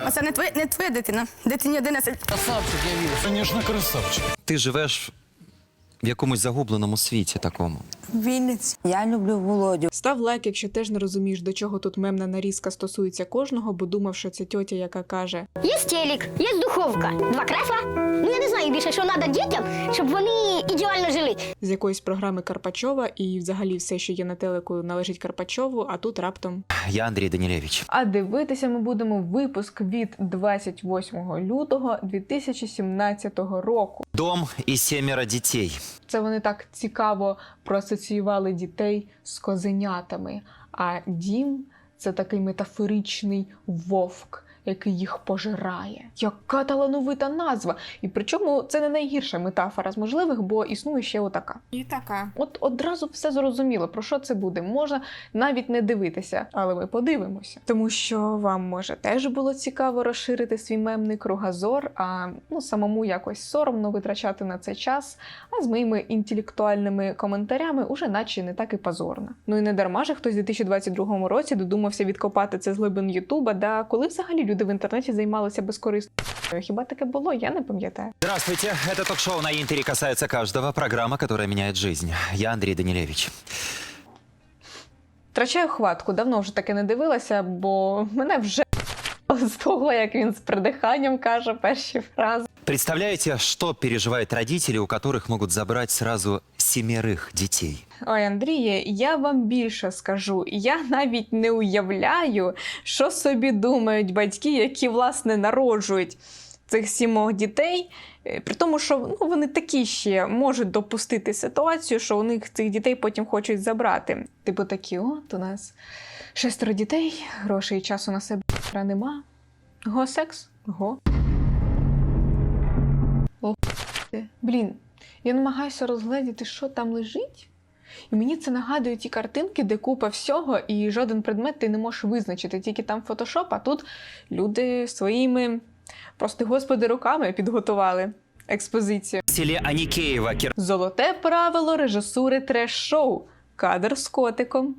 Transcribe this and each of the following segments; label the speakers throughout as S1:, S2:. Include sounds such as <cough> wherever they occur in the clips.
S1: А це не твоя, не твоя дитина. Дитині 11.
S2: Красавчик, я вірю. Звісно, красавчик.
S3: Ти живеш в якомусь загубленому світі такому.
S4: Вінниць. Я люблю Володю.
S5: Став лайк, якщо теж не розумієш, до чого тут мемна нарізка стосується кожного, бо думав, що це тьотя, яка каже:
S6: Є телек, є духовка, два кресла. Ну я не знаю більше, що треба дітям, щоб вони ідеально жили.
S5: з якоїсь програми Карпачова, і взагалі все, що є на телеку, належить Карпачову, а тут раптом.
S3: Я Андрій Данілевич.
S5: А дивитися ми будемо випуск від 28 лютого 2017 року.
S3: Дом і сімеро дітей.
S5: Це вони так цікаво проасоціювали дітей з козенятами. А дім це такий метафоричний вовк, який їх пожирає. Яка талановита назва! І причому це не найгірша метафора з можливих, бо існує ще отака.
S1: І така.
S5: От одразу все зрозуміло, про що це буде. Можна навіть не дивитися, але ми подивимося. Тому що вам може теж було цікаво розширити свій мемний кругозор, а ну самому якось соромно витрачати на це час. А з моїми інтелектуальними коментарями уже наче не так і позорно. Ну і не дарма же хтось у 2022 році додумався відкопати це з глибин Ютуба, да коли взагалі люди в інтернеті займалися безкорисною. Хіба таке було? Я не пам'ятаю.
S3: Здравствуйте, это ток-шоу на Интере касается каждого. Программа, которая меняет жизнь. Я Андрей Данилевич.
S5: Втрачаю хватку, давно вже таке не дивилася, бо мене вже <laughs> з того, як він з придиханням каже перші фрази.
S3: Представляете, что переживают родители, у которых могут забрать сразу семерых детей?
S5: Ой, Андріє, я вам більше скажу. Я навіть не уявляю, що собі думають батьки, які власне народжують цих сімох дітей. Е, При тому, що ну, вони такі ще можуть допустити ситуацію, що у них цих дітей потім хочуть забрати. Типу такі, от у нас шестеро дітей, грошей і часу на себе нема. Го секс? Го. О. Блін, я намагаюся розгледіти, що там лежить. І мені це нагадує ті картинки, де купа всього, і жоден предмет ти не можеш визначити, тільки там фотошоп, а тут люди своїми, прости господи, руками підготували експозицію.
S3: В селе Аникеево
S5: Золоте правило режисури треш-шоу. Кадр з котиком.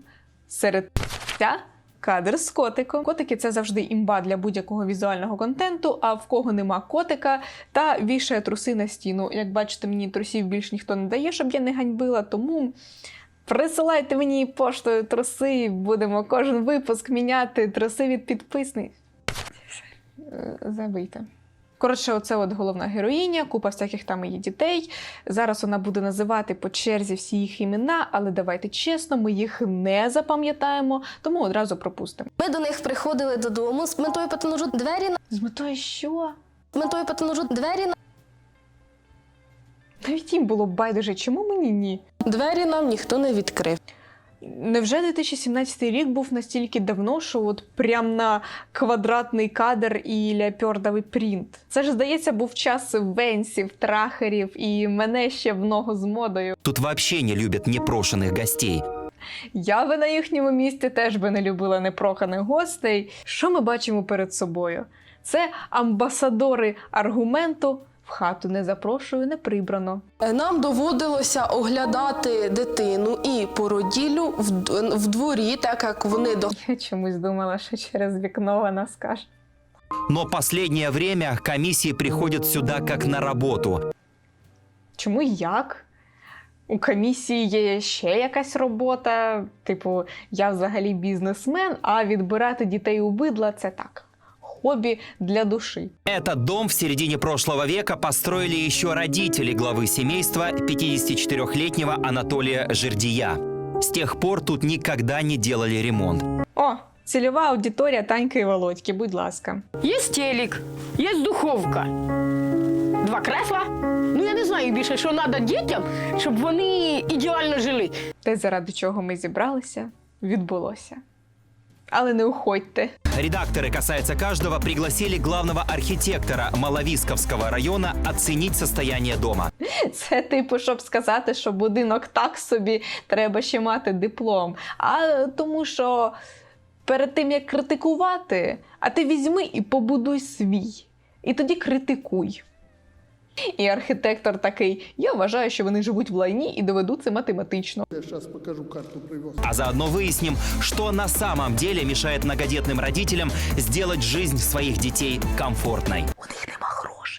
S5: Серед ця кадр з котиком. Котики це завжди імба для будь-якого візуального контенту. А в кого нема котика, та вішає труси на стіну. Як бачите, мені трусів більш ніхто не дає, щоб я не ганьбила, тому. Присилайте мені поштою труси, будемо кожен випуск міняти труси від підписників. Е, Забийте. Коротше, оце от головна героїня, купа всяких там її дітей. Зараз вона буде називати по черзі всі їх імена, але давайте чесно, ми їх не запам'ятаємо, тому одразу пропустимо.
S6: Ми до них приходили додому з метою потонужу двері на
S5: З метою що?
S6: з метою потонужу двері на
S5: Навіть їм було байдуже, чому мені ні?
S7: Двері нам ніхто не відкрив.
S5: Невже 2017 рік був настільки давно, що от прям на квадратний кадр і ляпьордовий принт? Це ж, здається, був час венсів, трахерів і мене ще в ногу з модою.
S3: Тут вообще не любят непрошенных гостей.
S5: Я би на їхньому місці теж би не любила непроханих гостей. Що ми бачимо перед собою? Це амбасадори аргументу хату не запрошую, не прибрано.
S7: Е, Нам доводилося оглядати дитину і породіллю в, в дворі, так як вони до <laughs>
S5: Я чомусь думала, що через вікно вона скаже.
S3: Но последнее время комиссии приходят сюда как на работу.
S5: Чому як? У комісії є ще якась робота. Типу, я взагалі бізнесмен, а відбирати дітей у бидла це так. Хобі для душі.
S3: Этот дом в середине прошлого века построили еще родители главы семейства 54-летнего Анатолия Жердия. С тех пор тут никогда не делали ремонт.
S5: О, цільова аудиторія Таньки і Володьки, будь ласка.
S8: Є телек, є духовка, два кресла. Ну я не знаю більше, що треба дітям, щоб вони ідеально жили.
S5: Те, заради чого ми зібралися, відбулося. Але не уходьте.
S3: Редакторы «Касается каждого» пригласили главного архитектора Маловисковского района оценить состояние дома.
S5: Це типу, щоб сказати, що будинок так собі треба ще мати диплом. А тому що перед тим як критикувати, а ти візьми і побудуй свій. І тоді критикуй. І архітектор такий: я вважаю, що вони живуть в лайні і доведу це математично.
S3: Щас покажу карту А заодно выясним, что на самом деле мешает многодетным родителям сделать жизнь своих детей комфортной.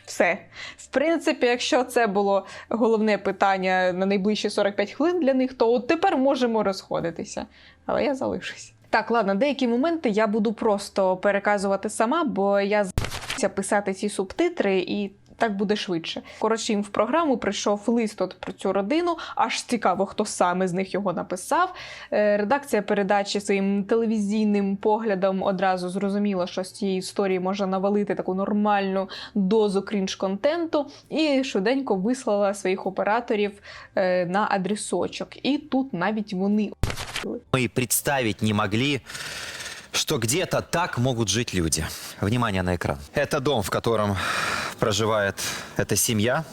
S5: Все. В принципі, якщо це було головне питання на найближчі 45 хвилин для них, то от тепер можемо розходитися. Але я залишусь. Так, ладно, деякі моменти я буду просто переказувати сама, бо я з**ся писати ці субтитри і. Так буде швидше. Коротше, їм в програму прийшов лист от про цю родину. Аж цікаво, хто саме з них його написав. Е, Редакція передачі своїм телевізійним поглядом одразу зрозуміла, що з цієї історії можна навалити таку нормальну дозу крінж-контенту, і швиденько вислала своїх операторів е, на адресочок. І тут навіть вони
S3: Мы и представить не могли, что где-то так могут жить люди. Внимание на экран. Это дом, в котором проживает эта семья.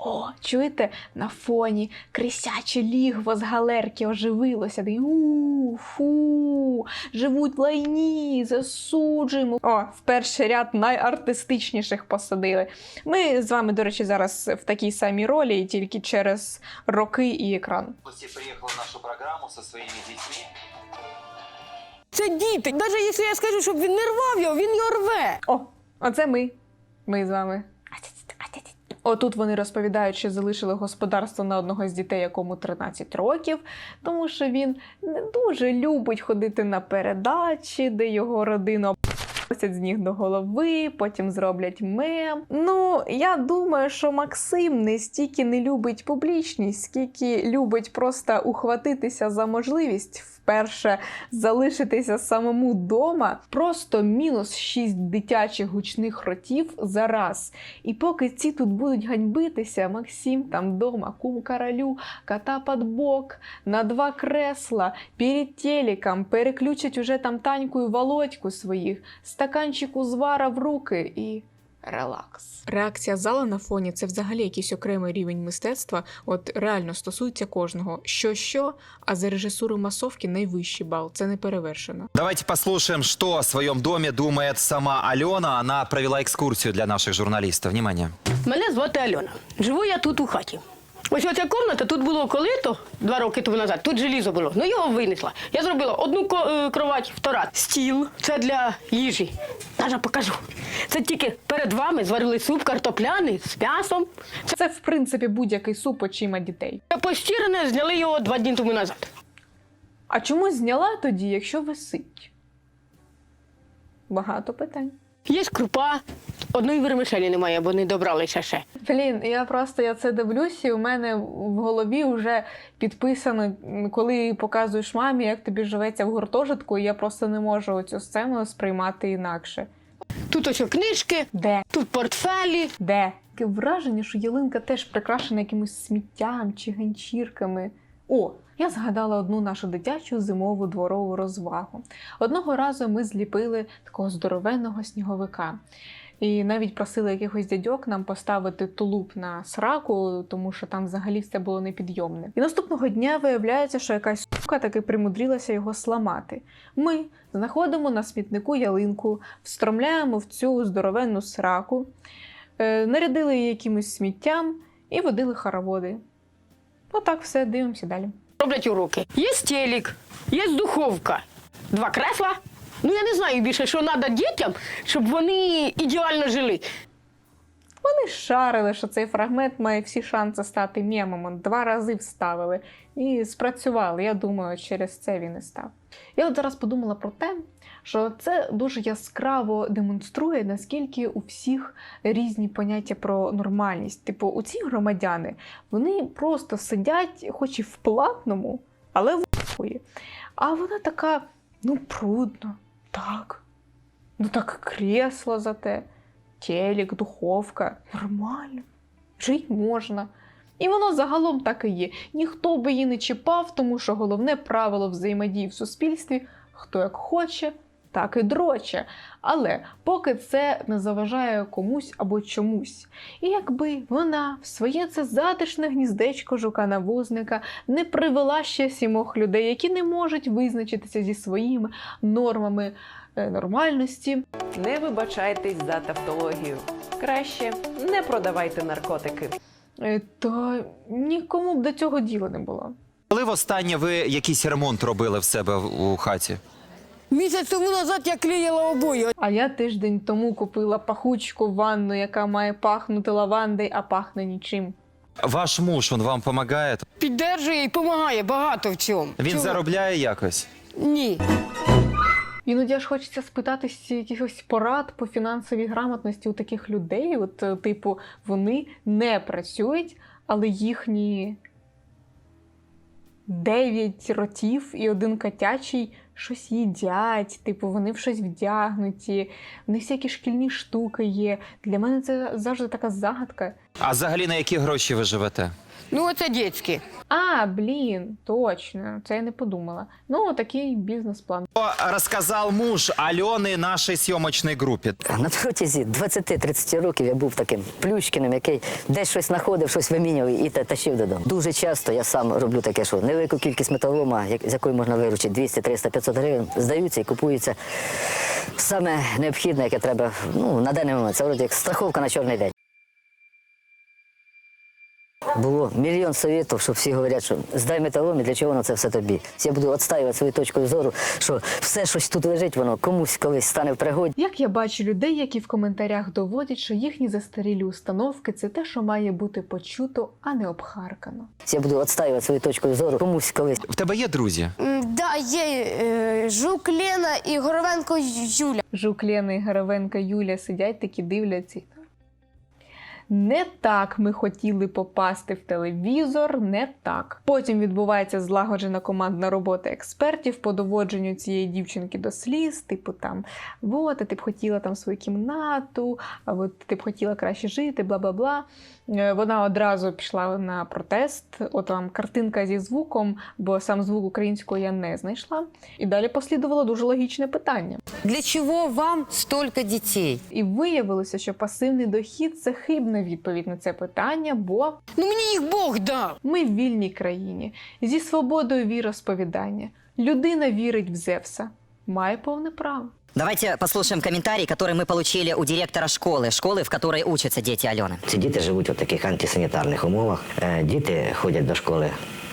S5: О, чуєте, на фоні крисяче лігво з галерки оживилося. Такий, у фу, живуть в лайні, засуджуємо. О, в перший ряд найартистичніших посадили. Ми з вами, до речі, зараз в такій самій ролі, тільки через роки і екран.
S3: приехал в нашу программу со своими детьми.
S8: Це діти. Навіть якщо я скажу, щоб він не рвав його, він його рве.
S5: О, оце ми. Ми з вами. Отут вони розповідають, що залишили господарство на одного з дітей, якому 13 років, тому що він не дуже любить ходити на передачі, де його Посять з ніг до голови, потім зроблять мем. Ну, я думаю, що Максим не стільки не любить публічність, скільки любить просто ухватитися за можливість вперше залишитися самому дома. Просто мінус 6 дитячих гучних ротів за раз. І поки ці тут будуть ганьбитися, Максим там дома, кум королю, кота під бок, на два кресла, перед телеком, переключать уже там Таньку і Володьку своїх, стаканчик узвара в руки і. Релакс. Реакція зала на фоні це взагалі якийсь окремий рівень мистецтва. От реально стосується кожного. Що що, а за режисуру масовки найвищий бал. Це не перевершено.
S3: Давайте послушаем, что о своем доме думает сама Алена. Она провела экскурсию для наших журналистов. Внимание.
S8: Мене звати Альона. Живу я тут у хаті. Ось оця кімната тут було колито два роки тому назад. Тут желізо було. Ну його винесла. Я зробила одну е, кровать, втора. Стіл. Це для їжі. Даже покажу. Це тільки перед вами зварили суп картопляний з м'ясом.
S5: Це в принципі будь-який суп очима дітей.
S8: Це постірене, зняли його два дні тому назад.
S5: А чому зняла тоді, якщо висить? Багато питань.
S8: Є крупа. Одної вермишелі немає, бо не добралися ще.
S5: Блін, я просто я це дивлюсь, і у мене в голові вже підписано, коли показуєш мамі, як тобі живеться в гуртожитку, і я просто не можу цю сцену сприймати інакше.
S8: Тут ось книжки,
S5: Де?
S8: тут портфелі.
S5: Де? Таке враження, що ялинка теж прикрашена якимось сміттям чи ганчірками. О, я згадала одну нашу дитячу зимову дворову розвагу. Одного разу ми зліпили такого здоровенного сніговика. І навіть просили якихось дядьок нам поставити тулуб на сраку, тому що там взагалі все було непідйомне. І наступного дня виявляється, що якась сука таки примудрилася його сламати. Ми знаходимо на смітнику ялинку, встромляємо в цю здоровенну сраку, е, нарядили її якимось сміттям і водили хороводи. Отак все, дивимося далі.
S8: Роблять уроки. Є телек, є духовка, два кресла. Ну я не знаю більше, що треба дітям, щоб вони ідеально жили.
S5: Вони шарили, що цей фрагмент має всі шанси стати мемом. Два рази вставили і спрацювали. Я думаю, через це він і став. Я от зараз подумала про те, що це дуже яскраво демонструє, наскільки у всіх різні поняття про нормальність. Типу, у ці громадяни вони просто сидять, хоч і в платному, але в хуї. А вона така, ну, прудно, так. Ну так кресло зате телек, духовка. Нормально. Жити можна. І воно загалом так і є. Ніхто би її не чіпав, тому що головне правило взаємодії в суспільстві хто як хоче, так і дроче. Але поки це не заважає комусь або чомусь. І якби вона в своє це затишне гніздечко жука-навозника не привела ще сімох людей, які не можуть визначитися зі своїми нормами е, нормальності,
S9: Не вибачайтесь за тавтологію. Краще не продавайте наркотики.
S5: Е, Та нікому б до цього діла не було.
S3: Коли востаннє ви якийсь ремонт робили в себе у хаті?
S8: Місяць тому назад я клеїла обої.
S5: А я тиждень тому купила пахучку ванну, яка має пахнути лавандою, а пахне нічим.
S3: Ваш муж, він вам допомагає?
S8: Піддержує і допомагає багато в цьому.
S3: Він
S8: Чого?
S3: заробляє якось?
S8: Ні.
S5: Іноді аж хочеться спитатися якихось порад по фінансовій грамотності у таких людей. От, е, типу, вони не працюють, але їхні дев'ять ротів і один котячий щось їдять, типу, вони в щось вдягнуті, в них всякі шкільні штуки є. Для мене це завжди така загадка.
S3: А взагалі на які гроші ви живете?
S8: Ну, оце дітські.
S5: А, блін, точно, це я не подумала. Ну, такий бізнес-план.
S3: Що розказав муж Альони нашій зйомочній групі?
S10: На протязі 20-30 років я був таким плющкіним, який десь щось знаходив, щось вимінював і та- тащив додому. Дуже часто я сам роблю таке, що невелику кількість металолома, як- з якої можна виручити 200, 300, 500 гривень, здаються і купуються саме необхідне, яке треба ну, на даний момент. Це вроді як страховка на чорний день. Було мільйон совєтів, що всі говорять, що здай металолом, і для чого воно це все тобі. Я буду відстаювати свою точку зору, що все щось тут лежить, воно комусь колись стане в пригоді.
S5: Як я бачу людей, які в коментарях доводять, що їхні застарілі установки це те, що має бути почуто, а не обхаркано.
S10: Я буду відстаювати свою точку зору комусь колись.
S3: В тебе є друзі?
S11: Да, є е, Жук Лена і Горовенко Юля.
S5: Жук Лена і Гаревенка Юля сидять такі дивляться. Не так ми хотіли попасти в телевізор, не так. Потім відбувається злагоджена командна робота експертів по доводженню цієї дівчинки до сліз, типу там, от, ти б хотіла там свою кімнату, а от ти б хотіла краще жити, бла бла бла. Е, Вона одразу пішла на протест. От там картинка зі звуком, бо сам звук українською я не знайшла. І далі послідувало дуже логічне питання.
S4: Для чого вам стільки дітей?
S5: І виявилося, що пасивний дохід це хибна відповідь на це питання, бо
S8: Ну мені їх Бог дав.
S5: ми в вільній країні зі свободою віросповідання. Людина вірить в Зевса, має повне право.
S10: Давайте послушаем комментарий, который мы получили у директора школы, школы, в которой учатся дети Алены. Ці діти живуть у таких антисанітарних умовах. Е, Діти ходять до школи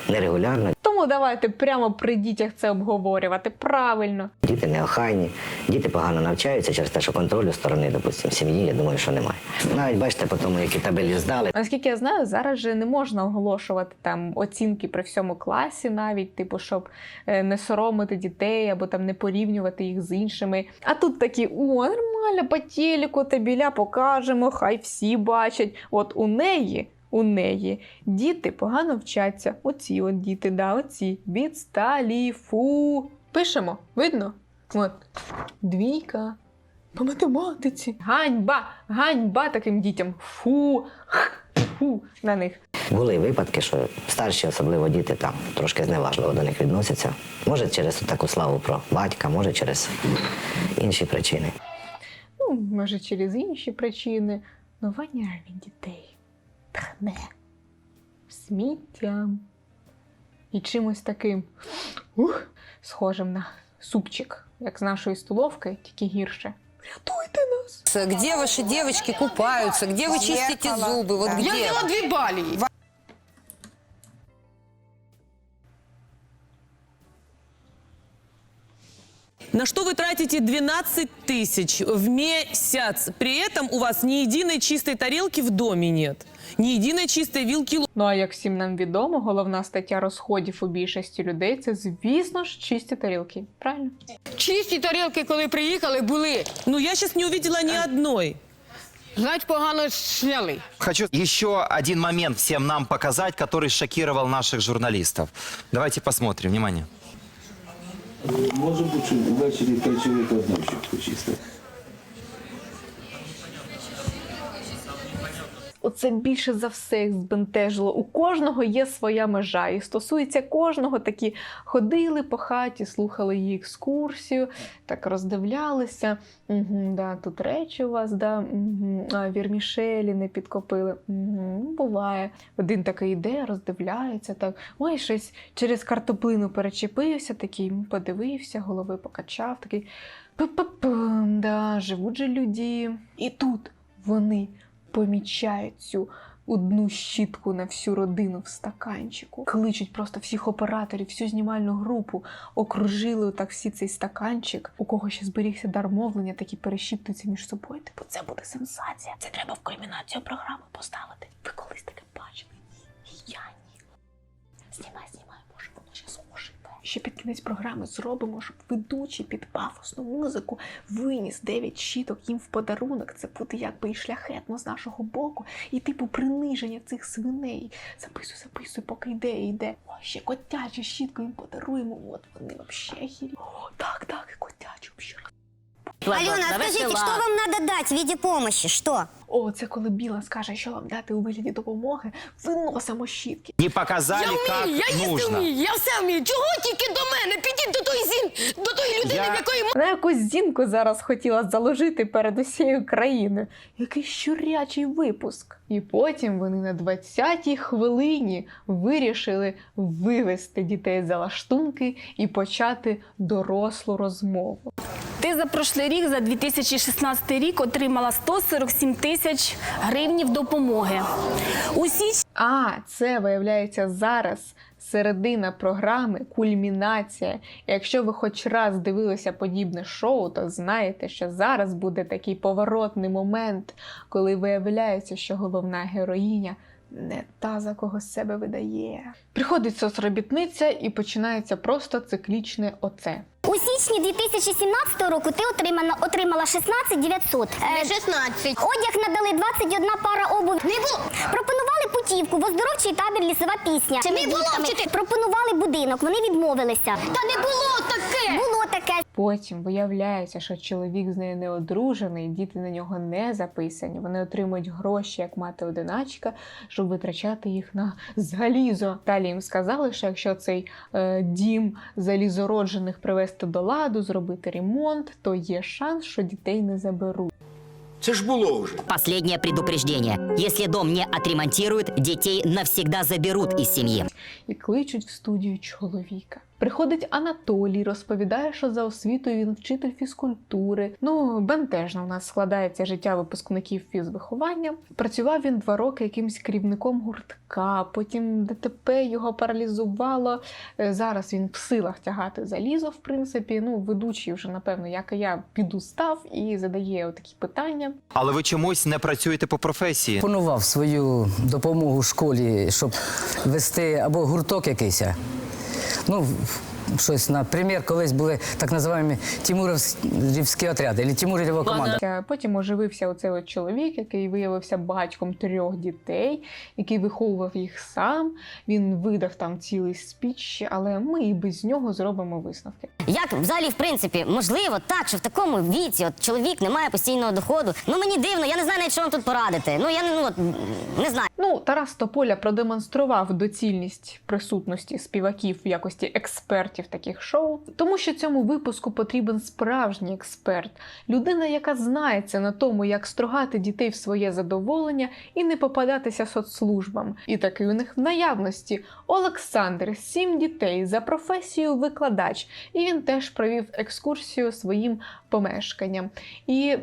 S10: нерегулярно,
S5: Тому давайте прямо при дітях це обговорювати правильно.
S10: діти неохайні, діти погано навчаються через те, що контролю сторони, допустимо, сім'ї, я думаю, що немає. Навіть бачите, по тому, які табелі здали,
S5: Наскільки я знаю, зараз же не можна оголошувати там оцінки при всьому класі, навіть типу, щоб е, не соромити дітей або там не порівнювати їх з іншими. А тут такі: о, нормально, по телеку табіля покажемо, хай всі бачать. От у неї. У неї діти погано вчаться. Оці от діти, да, оці відсталі, фу. Пишемо, видно? От. Двійка. По математиці. Ганьба! Ганьба таким дітям. Фу, фу на них.
S10: були випадки, що старші, особливо діти, там трошки зневажливо до них відносяться. Може, через таку славу про батька, може через інші причини.
S5: Ну, може, через інші причини. Ну, воняє дітей. Тхне. Сміттям. І чимось таким ух, схожим на супчик, як з нашої столовки, тільки гірше. Рятуйте нас!
S4: Где ваши девочки купаются? Где вы чистите зубы? Вот
S8: Я
S4: где?
S8: взяла дві балії.
S12: На что вы тратите 12 тысяч в месяц? При этом у вас ни единой чистой тарелки в доме нет. Ни единой чистой вилки
S5: Ну а як всім нам відомо, головна стаття розходів у більшості людей це, звісно ж, чисті тарілки. Правильно?
S8: Чисті тарілки, коли приїхали, були.
S12: Ну, я сейчас не увидела ни одной.
S8: Значить, погано сняли.
S3: Хочу еще один момент всем нам показать, который шокировал наших журналистов. Давайте посмотрим. Внимание.
S2: Може бути, ввечері п'ять чоловік одну щоб чисто.
S5: Оце більше за все збентежило. У кожного є своя межа, і стосується кожного такі ходили по хаті, слухали її екскурсію, так роздивлялися. Угу, да, тут речі у вас, да, угу, а, вірмішелі не підкопили. Угу, буває. Один такий йде, роздивляється, так, ой, щось через картоплину перечепився, такий подивився, голови покачав, такий. Да, живуть же люди. І тут Вони помічають цю одну щітку на всю родину в стаканчику. Кличуть просто всіх операторів, всю знімальну групу, окружили отак всі цей стаканчик. У кого ще зберігся дар мовлення, такі перешіптуються між собою. Типу, це буде сенсація. Це треба в кульмінацію програми поставити. Ви колись таке бачили? Я ні. Знімай, може, воно зараз оживе. Ще під кінець програми зробимо, щоб ведучий під пафосну музику виніс 9 щіток їм в подарунок. Це буде якби і шляхетно з нашого боку, і типу приниження цих свиней. Записуй, записуй, поки йде, йде. О, ще котячу щітку їм подаруємо. От вони вообще хірі. О, так, так, котячу ще раз.
S6: Алена, скажите, что вам надо дать в виде помощи? Что?
S5: О, це коли Біла скаже, що вам дати у вигляді допомоги, виносимо щітки.
S3: Не показали, как нужно.
S8: я все вмію. Чого тільки до мене? Підіть до тої зін, до тої людини,
S3: Я-
S8: в якої
S5: Вона якусь зінку зараз хотіла заложити перед усією країною. Який щурячий випуск. І потім вони на 20-й хвилині вирішили вивести дітей за лаштунки і почати дорослу розмову.
S1: Ти за прошлий рік, за 2016 рік, отримала 147 тисяч гривнів допомоги. Усі
S5: А, це виявляється зараз середина програми, кульмінація. Якщо ви хоч раз дивилися подібне шоу, то знаєте, що зараз буде такий поворотний момент, коли виявляється, що головна героїня не та, за кого себе видає. Приходить соцробітниця і починається просто циклічне оце.
S6: У січні 2017 року ти отримала, отримала 16 900. Не 16. Одяг надали 21 пара обув. Не було. Пропонували путівку в оздоровчий табір лісова пісня. Чи не було вчити? Пропонували будинок, вони відмовилися. Та не було таке! Було таке.
S5: Потім виявляється, що чоловік з нею не одружений, діти на нього не записані. Вони отримують гроші як мати одиначка, щоб витрачати їх на залізо. Далі їм сказали, що якщо цей е, дім залізороджених привести до ладу, зробити ремонт, то є шанс, що дітей не заберуть.
S2: Це ж було вже.
S10: Последнее предупреждение. Если дом не отремонтируют, детей навсегда заберут из семьи.
S5: і кличуть в студію чоловіка. Приходить Анатолій, розповідає, що за освітою він вчитель фізкультури. Ну, бентежно у нас складається життя випускників фізвиховання. Працював він два роки якимсь керівником гуртка, потім ДТП його паралізувало. Е, Зараз він в силах тягати залізо, в принципі. Ну, ведучий вже, напевно, як і я, підустав і задає такі питання.
S3: Але ви чомусь не працюєте по професії.
S10: Пропонував свою допомогу школі, щоб вести або гурток якийсь. Ну, щось, наприклад, колись були так називаємо Тимурівські отряди, або Тимурєва команда.
S5: Е, Потім оживився оцей от чоловік, який виявився батьком трьох дітей, який виховував їх сам. Він видав там цілий спіч, але ми і без нього зробимо висновки.
S6: Як взагалі, в принципі, можливо так, що в такому віці от чоловік не має постійного доходу. Ну мені дивно, я не знаю навіть, що вам тут порадити. Ну я не, ну, от, не знаю.
S5: Ну, Тарас Тополя продемонстрував доцільність присутності співаків в якості експертів таких шоу, тому що цьому випуску потрібен справжній експерт, людина, яка знається на тому, як строгати дітей в своє задоволення і не попадатися соцслужбам. І такий у них в наявності Олександр, сім дітей за професією викладач, і він теж провів екскурсію своїм помешканням. І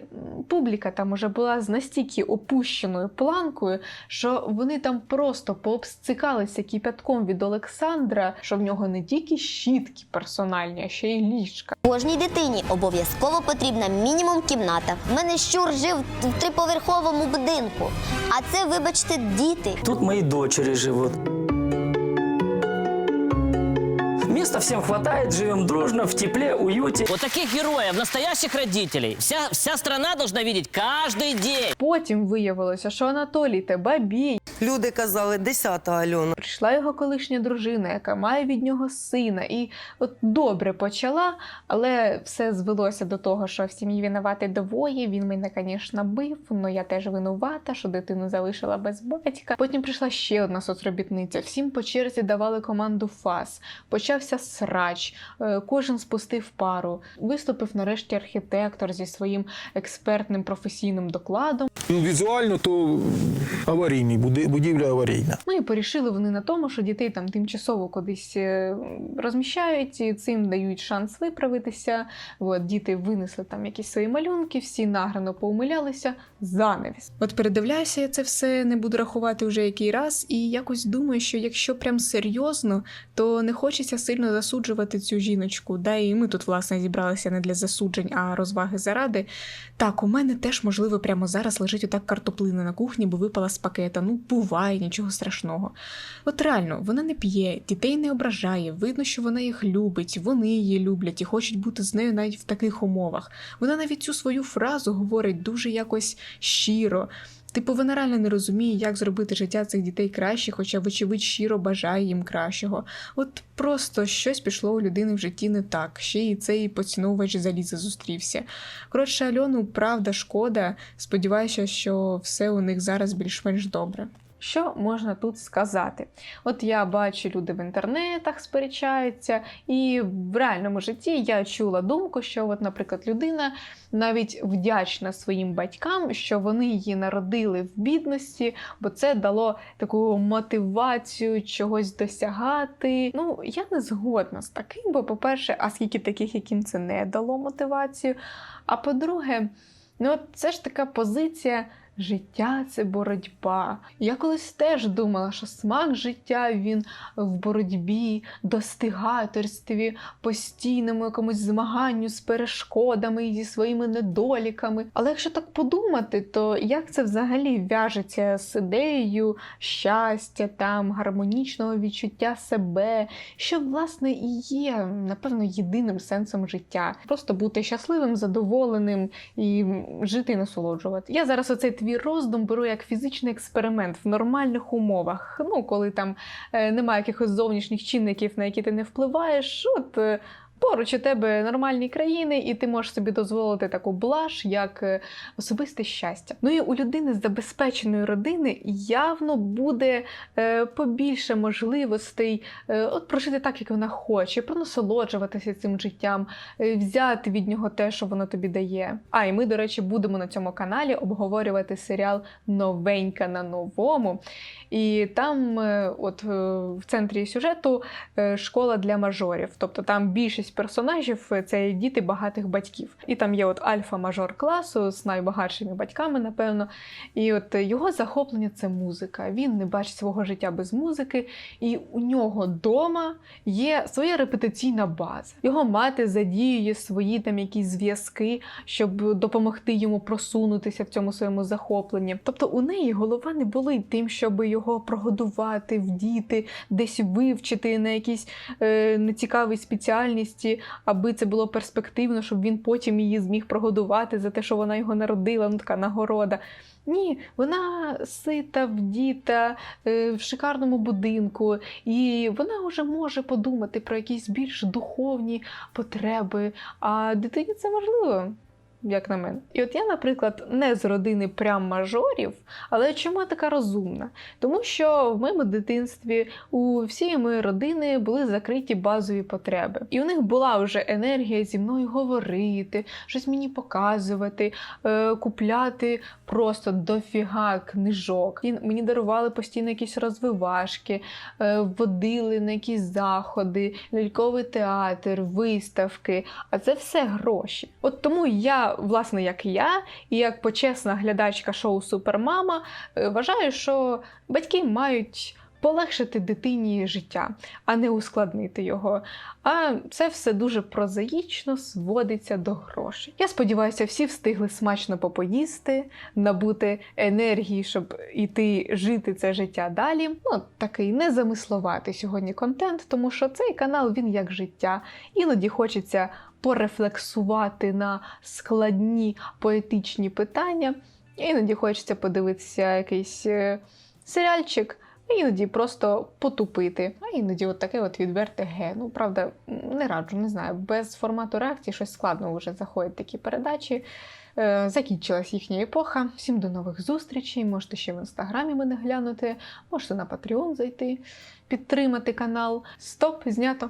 S5: публіка там уже була з настільки опущеною планкою, що вони там просто пообстикалися кипятком від Олександра, що в нього не тільки щітки персональні, а ще й ліжка.
S6: Кожній дитині обов'язково потрібна мінімум кімната. В мене щур жив в триповерховому будинку. А це, вибачте, діти.
S10: Тут мої дочери живуть. Места всем хватает, живем дружно, в тепле, уюте.
S13: Вот таких героев, настоящих родителей, вся, вся страна должна видеть каждый день.
S5: Потім виявилося, що Анатолій те бабій.
S4: Люди казали, десята Альона.
S5: Прийшла його колишня дружина, яка має від нього сина, і от добре почала, але все звелося до того, що в сім'ї винуватий двоє. Він мене, звісно, бив, але я теж винувата, що дитину залишила без батька. Потім прийшла ще одна соцробітниця. Всім по черзі давали команду ФАС. Почався срач, е, кожен спустив пару. Виступив нарешті архітектор зі своїм експертним професійним докладом.
S14: Ну, візуально то аварійний, будівля аварійна.
S5: Ну і порішили вони на тому, що дітей там тимчасово кудись е, розміщають, і цим дають шанс виправитися. От, діти винесли там якісь свої малюнки, всі награно поумилялися. Занавіс. От передивляюся я це все, не буду рахувати вже який раз, і якось думаю, що якщо прям серйозно, то не хочеться сильно засуджувати цю жіночку. Да, і ми тут, власне, зібралися не для засуджень, а розваги заради. Так, у мене теж, можливо, прямо зараз лежить отак картоплина на кухні, бо випала з пакета. Ну, буває, нічого страшного. От реально, вона не п'є, дітей не ображає, видно, що вона їх любить, вони її люблять і хочуть бути з нею навіть в таких умовах. Вона навіть цю свою фразу говорить дуже якось щиро. Типу, вона реально не розуміє, як зробити життя цих дітей краще, хоча, вочевидь, щиро бажає їм кращого. От просто щось пішло у людини в житті не так. Ще і цей поціновувач заліза зустрівся. Коротше, Альону, правда, шкода. Сподіваюся, що все у них зараз більш-менш добре. Що можна тут сказати? От я бачу, люди в інтернетах сперечаються, і в реальному житті я чула думку, що, от, наприклад, людина навіть вдячна своїм батькам, що вони її народили в бідності, бо це дало таку мотивацію чогось досягати. Ну, я не згодна з таким, бо, по-перше, а скільки таких, яким це не дало мотивацію. А по-друге, ну це ж така позиція. Життя це боротьба. Я колись теж думала, що смак життя він в боротьбі, достигаторстві, постійному якомусь змаганню з перешкодами і зі своїми недоліками. Але якщо так подумати, то як це взагалі в'яжеться з ідеєю щастя, там гармонічного відчуття себе, що власне і є, напевно, єдиним сенсом життя. Просто бути щасливим, задоволеним і жити і насолоджувати. Я зараз оцей твій роздум беру як фізичний експеримент в нормальних умовах. Ну, коли там е, немає якихось зовнішніх чинників, на які ти не впливаєш. От е, поруч у тебе нормальні країни, і ти можеш собі дозволити таку блаж, як е, особисте щастя. Ну і у людини з забезпеченої родини явно буде е, побільше можливостей е, от прожити так, як вона хоче, пронасолоджуватися цим життям, взяти від нього те, що воно тобі дає. А і ми, до речі, будемо на цьому каналі обговорювати серіал Новенька на новому. І там, от в центрі сюжету, школа для мажорів. Тобто там більшість персонажів е, це діти багатих батьків. І там є от альфа-мажор класу з найбагатшими батьками, напевно. І от його захоплення це музика. Він не бачить свого життя без музики, і у нього вдома є своя репетиційна база. Його мати задіює свої там якісь зв'язки, щоб допомогти йому просунутися в цьому своєму захопленні. Тобто у неї голова не болить тим, щоб його прогодувати, вдіти, десь вивчити на якійсь е, нецікавій спеціальності, аби це було перспективно, щоб він потім її зміг прогодувати за те, що вона його народила, ну така нагорода. Ні, вона сита, вдіта, е, в шикарному будинку, і вона вже може подумати про якісь більш духовні потреби. А дитині це важливо. Як на мене. І от я, наприклад, не з родини прям мажорів, але чому я така розумна? Тому що в моєму дитинстві у всієї моєї родини були закриті базові потреби. І у них була вже енергія зі мною говорити, щось мені показувати, е, купляти просто дофіга книжок. І мені дарували постійно якісь розвивашки, е, водили на якісь заходи, ляльковий театр, виставки. А це все гроші. От тому я, власне, як я, і як почесна глядачка шоу Супермама, е, вважаю, що батьки мають. Полегшити дитині життя, а не ускладнити його. А це все дуже прозаїчно зводиться до грошей. Я сподіваюся, всі встигли смачно попоїсти, набути енергії, щоб іти жити це життя далі. Ну, такий незамисловатий сьогодні контент, тому що цей канал він як життя. Іноді хочеться порефлексувати на складні поетичні питання. Іноді хочеться подивитися якийсь е, серіальчик. А іноді просто потупити, а іноді от таке от відверте ге. Ну, правда, не раджу, не знаю. Без формату реакції щось складно вже заходять такі передачі. Е, закінчилась їхня епоха. Всім до нових зустрічей. Можете ще в інстаграмі мене глянути, можете на Patreon зайти, підтримати канал. Стоп, знято.